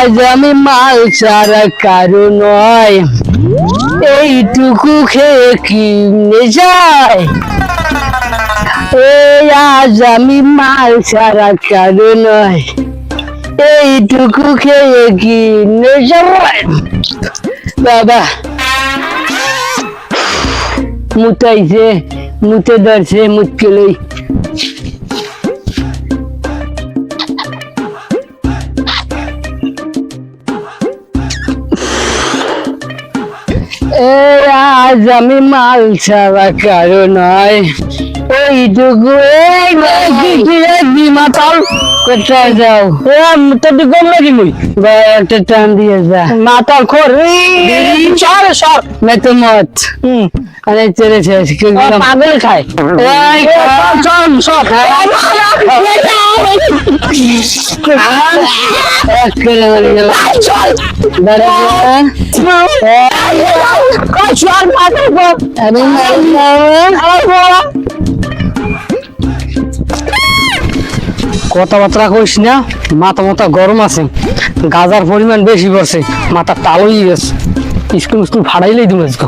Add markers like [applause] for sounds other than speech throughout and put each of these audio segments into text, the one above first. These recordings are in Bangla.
আজ আমি মাল ছাড়া কারও নয়। এইটুকু খেয়ে কি যায়। এই আজ আমি মাল ছাড়া কারও নয়। এইটুকু খেয়ে কি যায়। বাবা, মুতাইছে, মুতে ধরছে, মুতকে লই। এই আজ আমি মাল ছাড়া কারও নয়। এইটুকু এই বিমাতাল কোথায় যাও? এ তোর তো কম নাকি মুই। একটা টান দিয়ে যা। মাতাল খোর সর সর মে তো মত আরে চলে শেষ পাগল খায়। কথাবার্তা কইস না মাথা মাথা গরম আছে গাজার পরিমাণ বেশি পড়ছে মাথা হয়ে গেছে। স্কুল স্কুল ফাড়াইলেই দিম আজকে।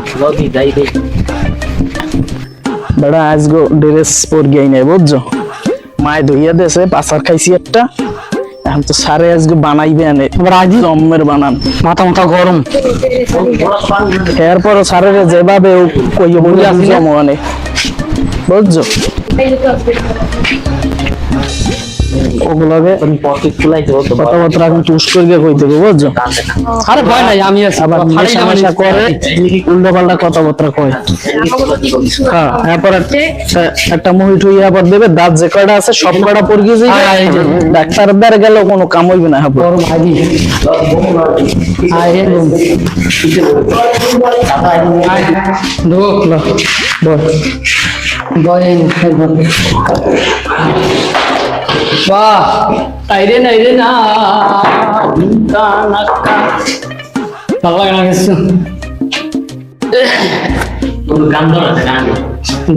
বেড়া আজগো ড্রেস পর গিয়ে নাই বুঝছ? মায় ধুইয়া দেছে পাচার খাইছি একটা। এখন তো সারে আজকে বানাইবে আনে। আবার আজই জম্মের বানান। মাথা মাথা গরম। এরপর সারে যেভাবে ও কইয়ে বলি আসি জমানে বুঝছ? ওগুলোকে কথাবার্তা এখন চুস করে কই দেবো বুঝছ? আরে ভয় নাই আমি আছি। আবার করে উল্টো পাল্টা কথাবার্তা কয়। হ্যাঁ এরপর একটা মুহি টুই আবার দেবে দাঁত যে কয়টা আছে সব কয়টা পড়ে গিয়ে আয়, এই যে। ডাক্তার বের গেলেও কোনো কাম হইবে না হ্যাঁ গরম আজি আয় আয় বয় বাহ। তাইরে নাই না। ভালো লাগে না কিছু।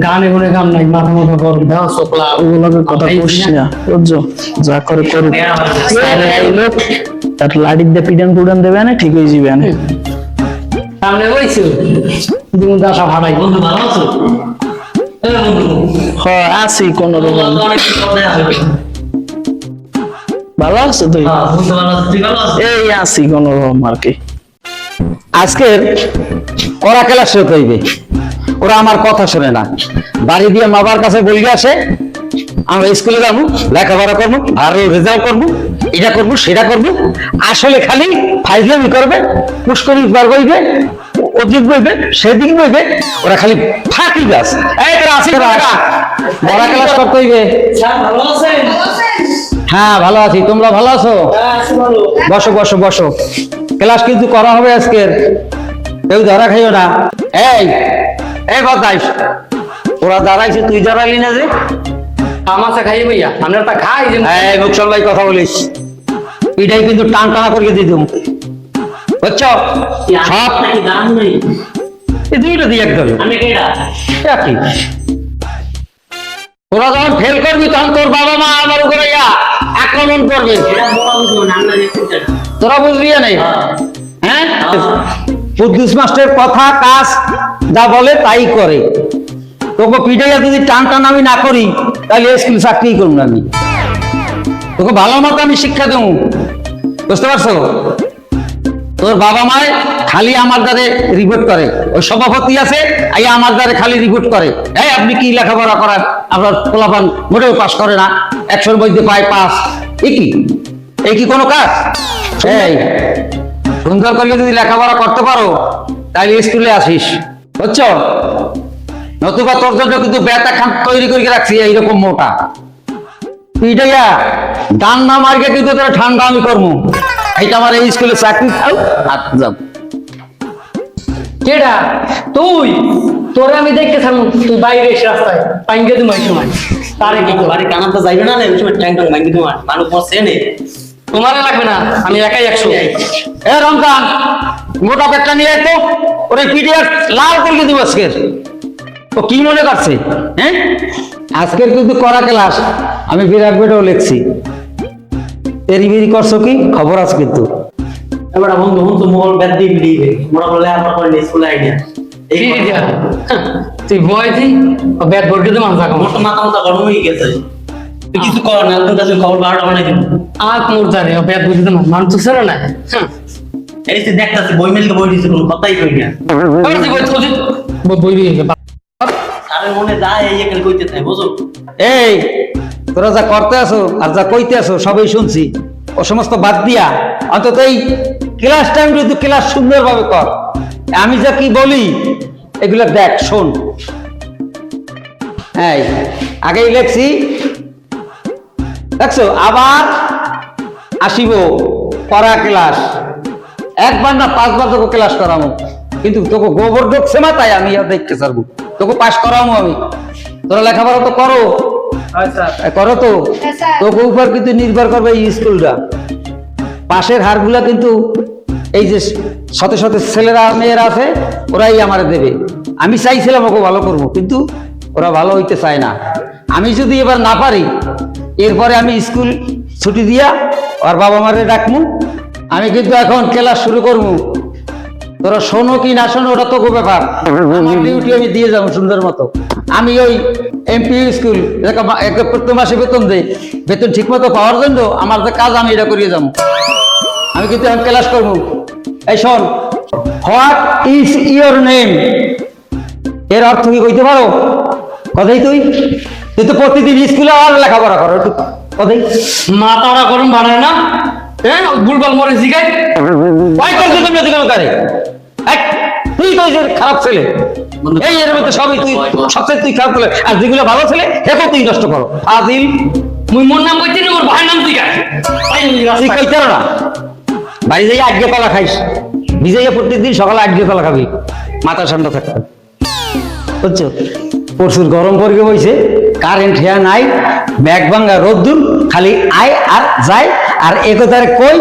গানে গুনে। গান নাই মাথা ওগুলোকে কথা না? বুঝছ? যা করে করুক তার লাড়ির দিয়ে পিডান পুডান দেবে না ঠিক হয়ে যাবে না। সামনে বইছো? দিমু দাসা ভাড়াই। বন্ধু ভালো আছো? হ্যাঁ আছি কোন রকম। ভালো আছো তুই এই আছি কোন রকম আর কি। আজকের ওরা ক্লাস শেষ হইবে ওরা আমার কথা শোনে না। বাড়ি দিয়ে মাবার কাছে বলবে আসে আমরা স্কুলে যাব লেখাপড়া করব ভালো রেজাল্ট করব এটা করব সেটা করব। আসলে খালি ফাইজলামি করবে পুষ্করি বার করবে ওদিক বইবে সেদিক বইবে ওরা খালি ফাঁকি গাছ। বড়? ক্লাস করতে হইবে। হ্যাঁ ভালো আছি। তোমরা ভালো আছো? বসো বসো বসো। ক্লাস কিন্তু করা হবে আজকের। কেউ ধরা খাইও না। এই এই বাতাইস ওরা দাঁড়াইছে তুই দাঁড়ালি না যে। আমাশা খাইয়ে ভাইয়া। আমরা তা খাই যে এই মুখ সামলাই কথা বলিস। এটাই কিন্তু টান টানা করে দিতুম বুঝছ? সব এই দুইটা দিয়ে একদম। একই তোরা যখন ফেল করবি তখন তোর বাবা মা আমার উপরে আক্রমণ করবে। তোরা বুঝবি না হ্যাঁ। বুদ্ধিস মাস্টার কথা কাজ যা বলে তাই করে। তোকে পিঠাইয়া যদি টান টান আমি না করি তাহলে স্কুল চাকরি করব না আমি। তোকে ভালো মতো আমি শিক্ষা দেবো। বুঝতে পারছ? তোর বাবা মায় খালি আমার দ্বারে রিপোর্ট করে। ওই সভাপতি আছে এই আমার দ্বারে খালি রিপোর্ট করে। এই, আপনি কি লেখাপড়া করার আপনার পোলাপান মোটেও পাস করে না। একশোর মধ্যে পায় পাস এ কি? এই কি কোনো কাজ? এই, সুন্দর করে যদি লেখাপড়া করতে পারো তাহলে স্কুলে আসিস। বুঝছ? নতুবা তোর জন্য কিন্তু বেতা খান তৈরি করে রাখছি, এইরকম মোটা। পিটাইয়া ডান না মার্কে কিন্তু তোরা ঠান্ডা আমি করব। এইটা আমার এই স্কুলে চাকরি খাও আর যাও। কেডা তুই তোরে আমি দেখতে থাকব তুই বাইরে এসে রাস্তায় পাইঙ্গে সময়। তারে কি করব? বাড়ি কানাতে যাইবে না ওই সময় ট্যাং ট্যাং ভাঙি তোমার মানুষ বসে নে তোমারে লাগবে না আমি একাই একশো। এ রমজান মোটা পেটটা নিয়ে তো। ওরে পিডিএফ লাল করে দিব আজকের। ও কি মনে করছে হ্যাঁ? আজকের কিন্তু করা ক্লাস আমি বিরাট বেটাও লিখছি। এরি বেরি করছ কি? খবর আছে কিন্তু। এবার বন্ধু বন্ধু মোবাইল ব্যাট দিয়ে বিড়িয়ে মোরা বলে আমার করে স্কুলে আইডিয়া তুই ভয় দি ব্যাট বল দিতে মানুষ আমার তো মাথা মাথা গরম হয়ে গেছে। তুই কিছু কর না তোর কাছে খবর বারোটা বানাই দিব। আগ মোরতা রে ব্যাট বল দিতে মানুষ তো না। হ্যাঁ। এই যে দেখতাছি বই মেলকে বই দিছে কোনো কথাই কই না। তুই বই তুই বই দিয়ে স্যারের মনে যায় এই এখানে কইতে থাকে বুঝো এই তোরা যা করতে আসো আর যা কইতে আসো সবই শুনছি। ও সমস্ত বাদ দিয়া, অন্তত এই ক্লাস টাইম কিন্তু ক্লাস সুন্দরভাবে কর। আমি যা কি বলি, এগুলো দেখ, শোন। হ্যাঁ আগেই লেখছি। দেখছ, আবার আসিব পড়া ক্লাস একবার না পাঁচবার তোকে ক্লাস করামো। কিন্তু তোকে গোবর ঢুকছে মাথায়, আমি আর দেখতে পারব তোকে পাশ করামো আমি। তোরা লেখাপড়া তো করো। করো তো। তোকে উপর কিন্তু নির্ভর করবে এই স্কুলটা। পাশের হারগুলা কিন্তু এই যে শত শত ছেলেরা মেয়েরা আছে ওরাই আমার দেবে। আমি চাইছিলাম ওকে ভালো করব কিন্তু ওরা ভালো হইতে চায় না। আমি যদি এবার না পারি এরপরে আমি স্কুল ছুটি দিয়া আর বাবা মারে ডাকমু। আমি কিন্তু এখন ক্লাস শুরু করব। তোরা শোনো কি না শোনো, ওটা তো খুব ব্যাপার ডিউটি আমি দিয়ে যাব সুন্দর মতো। আমি ওই এমপি স্কুল প্রত্যেক মাসে বেতন দেই। বেতন ঠিক মতো পাওয়ার জন্য আমার যে কাজ আমি এটা করিয়ে যাব। আমি কিন্তু এখন ক্লাস করব। এই শোন হোয়াট ইজ ইয়োর নেম এর অর্থ কি কইতে পারো? কথাই তুই। তুই তো প্রতিদিন স্কুলে আর লেখাপড়া করো কথাই। মাথাটা গরম বানায় না? হ্যাঁ গুলবাল মরে জিগাই ভাই করছ তুমি এদিকে কারে? তুই তো খারাপ ছেলে। এই এর মধ্যে সবই তুই সবচেয়ে তুই খারাপ ছেলে। আর যেগুলো ভালো ছেলে এখন তুই নষ্ট করো। আজিল মুই মোর নাম কইতে নি মোর ভাইয়ের নাম জিগাই তাই তুই রাস্তায় না। বাড়ি যাই কলা খাইস। ভিজাইয়া প্রত্যেকদিন সকালে আগে কলা খাবি। মাথা ঠান্ডা থাকবে বুঝছ? প্রচুর গরম পড়ে বইছে। কারেন্ট হেয়া নাই। ব্যাগ ভাঙ্গা রোদ্দুর। খালি আয় আর যায় আর একতারে কই?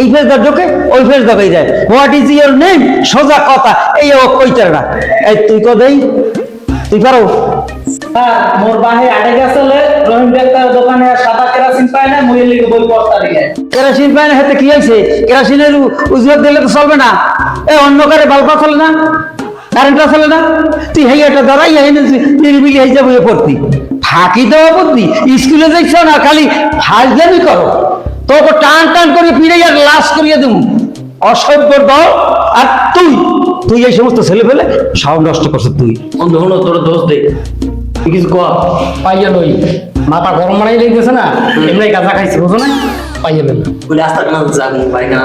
এই ফেস দা ঢোকে ওই ফেস দা যায়। হোয়াট ইজ ইয়োর নেম সোজা কথা এই ও কইতে না। এই তুই কদেই তুই পারো? হ্যাঁ মোর বাহে আটে গেছে রহিম ডাক্তার দোকানে সাদা কেরাসিন পায় না মুই লিখে বই পড়তা কেরাসিন পায় না হাতে কি হয়েছে কেরাসিনের উজরত দিলে তো চলবে না। এ অন্য কারে চলে না? না? তুই হেই দাঁড়াই হেই নিরিবিলি হয়ে যাব পড়তি। ফাঁকি দেওয়া পড়তি স্কুলে যাইছ না খালি হাজদামি করো। তোকে টান টান করে ফিরে আর লাশ করিয়ে দেব। অসভ্য দল আর তুই তুই এই সমস্ত ছেলে ফেলে সব নষ্ট করছ তুই। হলো তোর দোষ দে। কিছু কর পাইয়া লই। মাথা গরম মারাই লইতেছে না? এমনি গাঁজা খাইছে বুঝো না পাইয়া লই। বলে আস্তা কেন যাক বাড়ি কেন।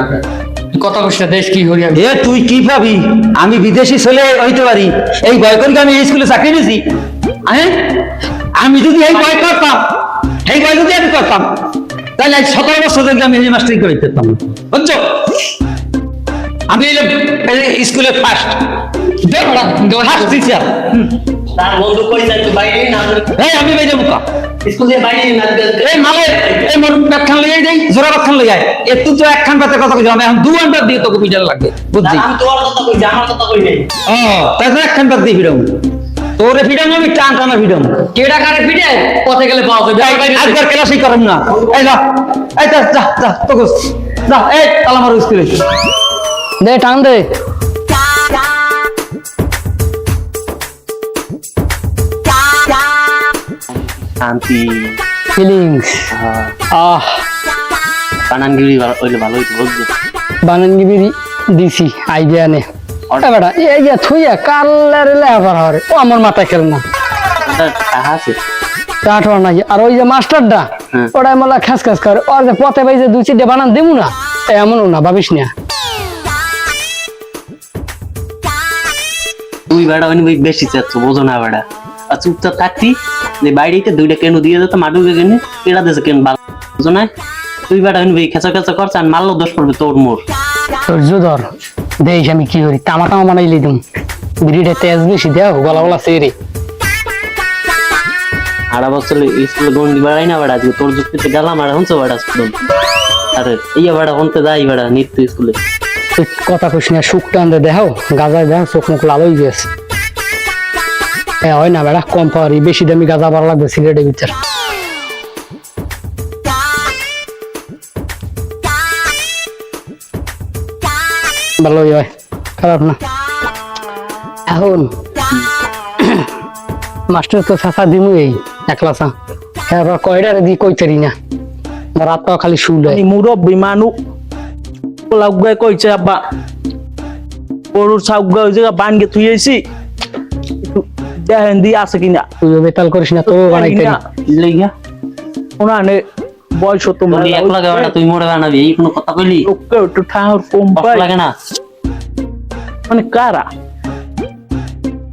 কথা কইছ দেশ কি হরি আমি? এ তুই কি ভাবি? আমি বিদেশি ছেলে হইতে পারি এই করি আমি এই স্কুলে চাকরি নিয়েছি? আমি যদি এই ভয় করতাম এই ভয় যদি আমি করতাম তাহলে আজ সতেরো বছর থেকে আমি এই মাস্টারি করে দিতাম। না। বুঝছ? আমি স্কুলে ফার্স্ট ফার্স্ট টিচার তার বন্ধু কই যায় তুই? বাইরে না এই আমি বেজে মুখা স্কুল বাইরে না এই মালে এই লইয়াই দেই লইয়াই। এ তুই তো একখান পাতে কথা কইছ এখন দু আন্ডার দিয়ে তোকে লাগবে বুঝছি আমি তোর কথা কই আমার কথা কই নাই ও তাই তো একখান বাদ দিয়ে ফিরাম তোরে ফিরাম আমি টান টানা ফিরাম কেডা কারে পিটে পথে গেলে পাওয়া যাবে আজকাল ক্লাসই করেন না। এই যা। এই যা যা যা তোকে। যা এই তালা মারো স্কুলে। দে টান দে। শান্তি। ফিলিংস। আহ। কানানগিরি হইলে ভালো হইতো বুঝছ? বানান গিবি দিছি আইডিয়া নে। বেটা এই যে থুইয়া কালারে লেবার হরে। ও আমার মাথা খেল না। টাকা আছে। কাঠর নাই আর ওই যে মাস্টারটা হ্যাঁ। ওটা মালা খাস খাস করে। ওর যে পথে পাই যে দুই চিটে বানান দেবো না এমনও না ভাবিস না। তুই বেড়া ওই বেশি চাচ্ছ বোঝো না বেড়া আর চুপচাপ থাকতি যে বাইরেতে দুইটা কেন দিয়ে যেত মাটু কেন কেডা দেশে কেন ভালো বুঝো না? তুই বেড়া ওই খেচা খেচা করছ আর মারলো দোষ পড়বে তোর মোর ধৈর্য ধর দেখ আমি কি করি? তামা তামা বানাই লিদুম বিড়িটা তেজ বেশি দেও গলা গলা সেরে আড়া বছর স্কুলে গন্ডি বেড়াই না বেড়া আজকে তোর যুক্তিতে গেলাম আর হচ্ছে বেড়া স্কুল আরে ইয়া বেড়া হনতে যাই বেড়া নিত্য স্কুলে। কথা কইস না সুখ টান দে দেখাও গাজায় দেখ চোখ মুখ লাল হয়ে গেছে। এ হয় না বেড়া কম পাওয়ারি বেশি দামি গাজা ভালো লাগবে সিগারেটের ভিতর। ভালোই হয় খারাপ না। এখন [coughs] মাস্টার তো চাচা দিমু এই একলা চা। হ্যাঁ কয়টারে দি কইতারি না। আমার রাত পাও খালি শুল এই মুরব্বী মানু লাউগাই কইছে আব্বা। গরুর সাউগা ওই জায়গা বানকে আইছি একটু দেখেন দি আছে কিনা। তুই বেতাল করিস না তোর বানাইতারি লইয়া ওনানে বয়স তো বলি এক লাগে বেটা তুই মোড়ে বানাবি এই কোনো কথা কইলি? লোককে একটু ঠাহর কম পাই লাগে না? মানে কারা?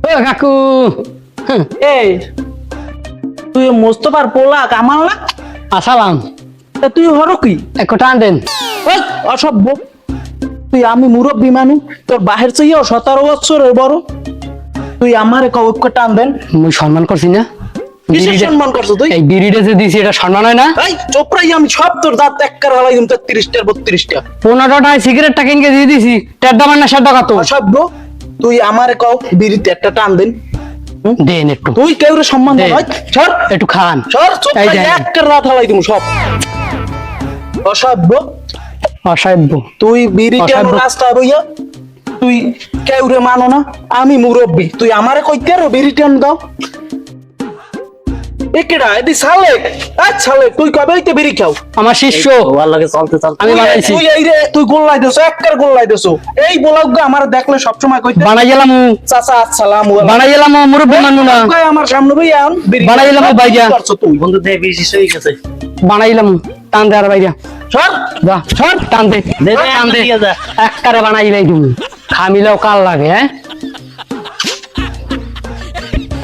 ও কাকু! হ্যাঁ, এই তুই মোস্তফার পোলা কামাল না? আসালাম। তা তুই হর কি? এক টান দেন। ওই, অসভ্য। তুই আমি মুরব্বী মানু তোর বাহির চেয়েও সতেরো বছরের বড়। তুই আমারে কৌক্য টান দেন। মুই সম্মান করছি না। কিসের বিড়িটা- সম্মান করছ তুই? এই বিড়িটা যে দিছি এটা সম্মান হয় না? এই চোপড়াই আমি সব তোর দাঁত এক কার হালাই দিম তোর তিরিশটা বত্রিশটা। পনেরো টাকায় সিগারেটটা কিনকে দিয়ে দিছি টের দামান না সেটা কত। অসভ্য তুই আমারে কও বিড়িতে একটা টান দেন। দেন একটু। তুই কেউ সম্মান দে। নয় সর। একটু খান। সর চোপড়াই এক কার রাত হালাই দিম সব। অসভ্য অসাধ্য তুই বিড়ি কেন অসভ্য। বইয়া? তুই কেউরে মানো না? আমি মুরব্বী। তুই আমারে কইতে আর বিড়ি টেন দাও। একেডা এদি সালে। আজ সালে তুই কবে হইতে বিড়ি খাও? আমার শিষ্য। লাগে চলতে চলতে। আমি তুই- বানাইছি তুই এই রে তুই গোল্লাই দেছো একবার গোল্লাই দেছো। এই ব্লগ আমার দেখলে সবসময় কইতে বানাই গেলাম চাচা আসসালাম বানাই গেলাম মুরব্বী মানু না। আমার সামনে বইয়া আন বানাই। ভাইয়া। করছ তুমি? বন্ধু দেয় বেশি হয়ে গেছে। বানাইলাম টান দে আর বাইরা সর। যা সর টান দে। দে, দে, টান দে। একটারে বানাইলাই তুমি। খামিলেও কাল লাগে হ্যাঁ?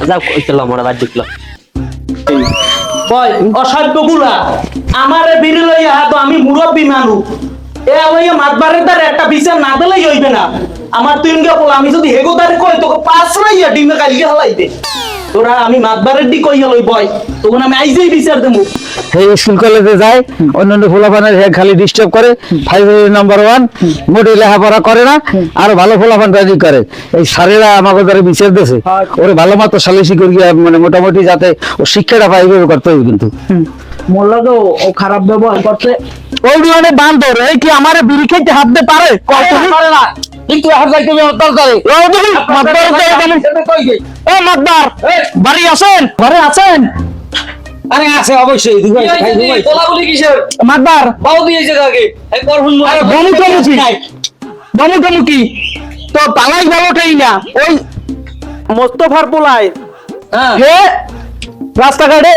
যাও কইছিলাম বাদ দিকলো বয় অসাধ্যগুলা আমার বিড়ি লইয়া তো আমি মুরব্বী মানু। এ লইয়া মাতবারের দ্বারা একটা বিচার না দিলেই হইবে না। আমার তুই বল আমি যদি হেগো দ্বারে কই, তোকে পাঁচ লাইয়া ডিমে কালকে হালাইতে। তোরা আমি মাতবারের দি কইয়া লই বয় তখন আমি আইজেই বিচার দেবো এই স্কুল কলেজে যায় অন্যান্য ফোলাফানের খালি ডিস্টার্ব করে ফাইভ নাম্বার ওয়ান মোটে লেখাপড়া করে না আর ভালো ফোলাফান রাজি করে। এই স্যারেরা আমাকে ধরে বিচার দিয়েছে ওরে ভালো মতো সালিসি করি মানে মোটামুটি যাতে ও শিক্ষাটা পাই করতে হবে কিন্তু। মোল্লা ও খারাপ ব্যবহার করছে। ওই বান্দর এই কি আমার বিড়ি খেতে হাত দে পারে? পারে না। কিন্তু হাত যাইতে হবে দরকারে ও দেখি মাতবার এ মাতবার বাড়ি আছেন? ঘরে আছেন? আরে আছে অবশ্যই মাতবার। আরে বমু টমু কি বমু টমু কি তো ভালোটাই না। ওই মোস্তফার পোলায়। হে রাস্তাঘাটে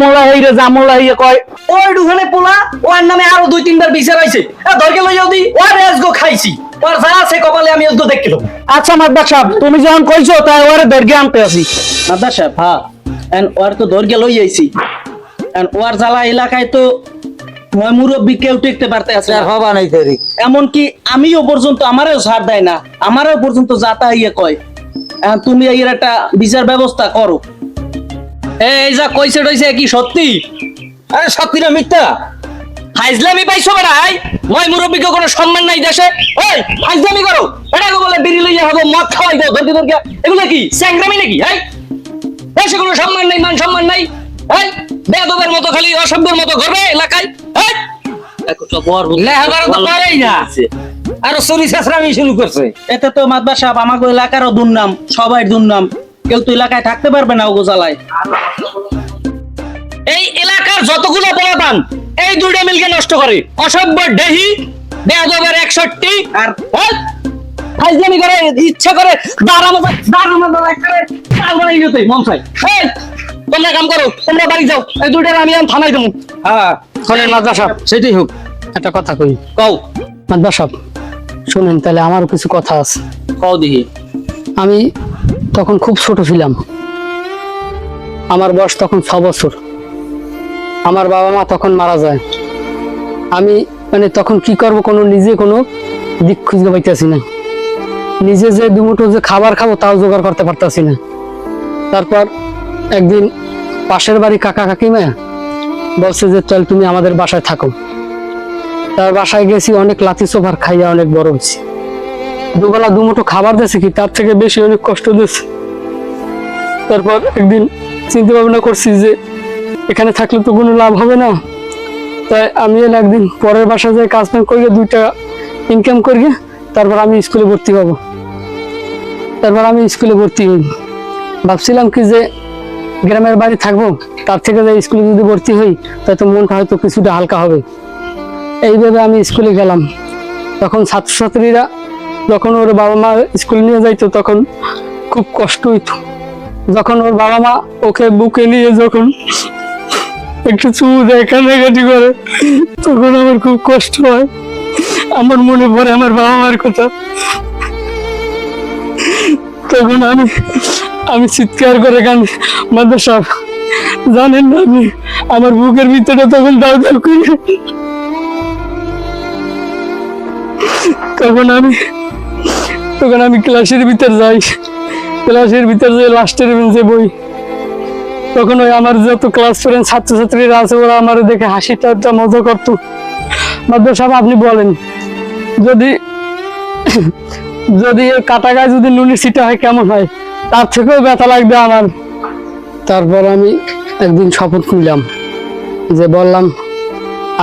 মোল্লা হইরে যা মোল্লা হইয়ে কয় ওই দুখানে পোলা ওর নামে আরও দুই তিনবার বিচার আইছে ধরকে লই যাও দি। ওর এসগো খাইছি। ওর যা আছে কপালে আমি দেখিলাম আচ্ছা মাতবার সাহেব তুমি যখন কইছো তাই ওরে দরগে আনতে আসি। দাদা সাহেব হ্যাঁ। ওর তো দরগে লই আইছি। ওর জ্বালা এলাকায় তো মই মুরব্বী কেউ টিকতে পারতে আছে না। হবা নাই তেরি এমনকি আমিও পর্যন্ত আমারও ছাড় দেয় না আমারও পর্যন্ত যাতা ইয়ে কয়। এখন তুমি এর একটা বিচার ব্যবস্থা করো। এই যা কইছে টইছে কি সত্যি? আরে সত্যি না মিথ্যা। হাইজলামি পাইছো বেড়া হাই মই মুরব্বীকে কোনো সম্মান নাই দেশে। ওই হাইজলামি করো। এটাকে বলে বিড়ি লইয়া হব মদ খাওয়াই দাও এগুলো কি স্যাংরামি নাকি হাই দেশে কোনো সম্মান নাই মান সম্মান নাই। হাই বেদবের মতো খালি অসভ্যের মতো ঘরবে এলাকায়। হাই লেখাপড়া তো পারেই না। আরও চুরি ছেঁচড়ামি শুরু করছে। এতে তো মাদবা সাহেব আমাকে এলাকারও দুর্নাম সবাই দুর্নাম। কেউ তো এলাকায় থাকতে পারবে না ওগো জ্বালায়। এই এলাকার যতগুলো পোলাপান এই দুইটা মিলকে নষ্ট করে। অসভ্য ডেহি বেয়াদবের একষট্টি আর? ফাইজলামি করে ইচ্ছা করে দাঁড়া মতো দাঁড়া মতো করে মন চাই এই, তোমরা কাম করো তোমরা বাড়ি যাও এই দুইটার আমি থানায় দেবো। হ্যাঁ শোনেন সাহেব সেটাই হোক একটা কথা কই। কও। মাদ্রাস সাহেব শোনেন তাহলে আমারও কিছু কথা আছে। কও দেখি। আমি তখন খুব ছোট ছিলাম। আমার বয়স তখন ছ বছর। আমার বাবা মা তখন মারা যায়। আমি মানে তখন কি করব কোনো নিজে কোনো দিক খুঁজতে পাইতেছি না। নিজে যে দুমুঠো যে খাবার খাব তাও জোগাড় করতে পারতাছি না। তারপর একদিন পাশের বাড়ি কাকা কাকিমা বলছে যে, চল তুমি আমাদের বাসায় থাকো। তার বাসায় গেছি, অনেক লাথি সোফার খাইয়া অনেক বড় হয়েছি। দুবেলা দুমুঠো খাবার দিয়েছে কি, তার থেকে বেশি অনেক কষ্ট দিয়েছে। তারপর একদিন চিন্তা ভাবনা করছি যে, এখানে থাকলে তো কোনো লাভ হবে না। তাই আমি একদিন পরের বাসায় যাই, কাজ করিয়ে দুই টাকা ইনকাম করিয়ে তারপর আমি স্কুলে ভর্তি হব। তারপর আমি স্কুলে ভর্তি হই। ভাবছিলাম কি যে গ্রামের বাড়ি থাকব, তার থেকে যে স্কুলে যদি ভর্তি হই, তাহলে মনটা হয়তো কিছুটা হালকা হবে। এইভাবে আমি স্কুলে গেলাম। তখন ছাত্রছাত্রীরা যখন ওর বাবা মা স্কুলে নিয়ে যাইতো, তখন খুব কষ্ট হইতো। যখন ওর বাবা মা ওকে বুকে নিয়ে যখন একটু চু দেয়, কান্নাকাটি করে, তখন আমার খুব কষ্ট হয়। আমার মনে পড়ে আমার বাবা মার কথা। তখন আমি আমি চিৎকার করে কান্দি মাদ্র সাহেব জানেন না আমি আমার বুকের ভিতরে তখন দাও দাও করে। তখন আমি তখন আমি ক্লাসের ভিতর যাই। ক্লাসের ভিতর যে লাস্টের বেঞ্চে বই, তখন ওই আমার যত ক্লাস ফ্রেন্ড ছাত্রছাত্রীরা আছে, ওরা আমার দেখে হাসি ঠাট্টা, মজা করতো। মাদ্র সাহেব আপনি বলেন, যদি যদি কাটা গায়ে যদি নুনি ছিটা হয়, কেমন হয়? তার থেকেও ব্যথা লাগবে আমার। তারপর আমি একদিন শপথ নিলাম, যে বললাম,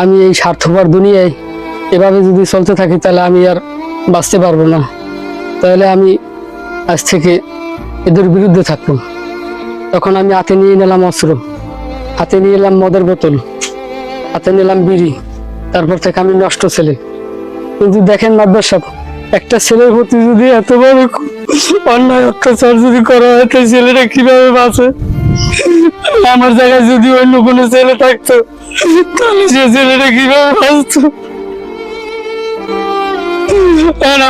আমি এই স্বার্থপর দুনিয়ায় এভাবে যদি চলতে থাকি, তাহলে আমি আর বাঁচতে পারব না। তাহলে আমি আজ থেকে এদের বিরুদ্ধে থাকব। তখন আমি হাতে নিয়ে নিলাম অস্ত্র, হাতে নিয়ে এলাম মদের বোতল, হাতে নিলাম বিড়ি, তারপর থেকে আমি নষ্ট ছেলে। কিন্তু দেখেন মাদ্রাস একটা ছেলের প্রতি যদি এত বড় অন্যায় অত্যাচার যদি করা হয় তো ছেলেটা কীভাবে বাঁচে? আমার জায়গায় যদি অন্য কোনো ছেলে থাকতো তাহলে সে ছেলেটা কীভাবে বাঁচতো?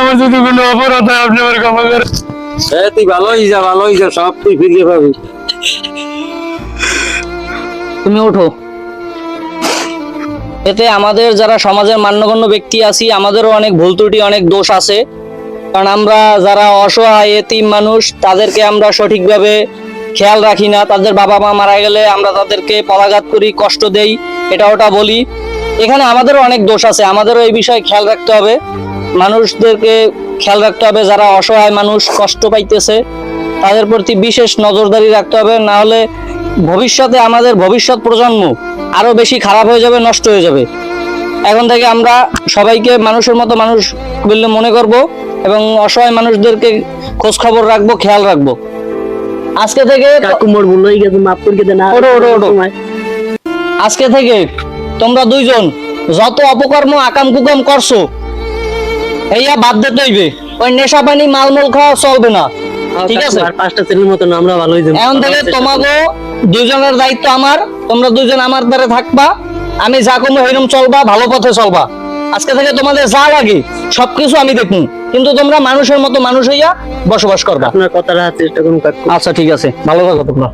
আমার যদি কোনো অপরাধ হয় আপনি আমার ক্ষমা করে এ তুই ভালোই যা ভালোই যা সব তুই ফিরিয়ে পাবি। তুমি ওঠো। এতে আমাদের যারা সমাজের মান্যগণ্য ব্যক্তি আছি, আমাদেরও অনেক ভুল ত্রুটি, অনেক দোষ আছে। কারণ আমরা যারা অসহায়, এতিম মানুষ, তাদেরকে আমরা সঠিকভাবে খেয়াল রাখি না। তাদের বাবা মা মারা গেলে আমরা তাদেরকে পদাঘাত করি, কষ্ট দেই, এটা ওটা বলি। এখানে আমাদেরও অনেক দোষ আছে, আমাদেরও এই বিষয়ে খেয়াল রাখতে হবে। মানুষদেরকে খেয়াল রাখতে হবে, যারা অসহায় মানুষ, কষ্ট পাইতেছে, তাদের প্রতি বিশেষ নজরদারি রাখতে হবে। না হলে ভবিষ্যতে আমাদের ভবিষ্যৎ প্রজন্ম আরও বেশি খারাপ হয়ে যাবে নষ্ট হয়ে যাবে। এখন থেকে আমরা সবাইকে মানুষের মতো মানুষ বললে মনে করব এবং অসহায় মানুষদেরকে খোঁজ খবর রাখব খেয়াল রাখব। আজকে থেকে গেছে মাফ করে। আজকে থেকে তোমরা দুইজন যত অপকর্ম আকাম কুকাম করছ এইয়া বাদ দিতে হইবে। ওই নেশা পানি মালমূল খাওয়া চলবে না। ঠিক আছে? আর পাঁচটা ছেলের মতন আমরা ভালো হয়ে এখন থেকে তোমাকে দুজনের দায়িত্ব আমার তোমরা দুজন আমার দ্বারে থাকবা আমি যা কমো সেরকম চলবা ভালো পথে চলবা। আজকে থেকে তোমাদের যা লাগে সবকিছু আমি দেখুন কিন্তু তোমরা মানুষের মতো মানুষ হইয়া বসবাস করবা। আপনার কথাটা চেষ্টা করুন আচ্ছা ঠিক আছে। ভালো থাকো তোমরা।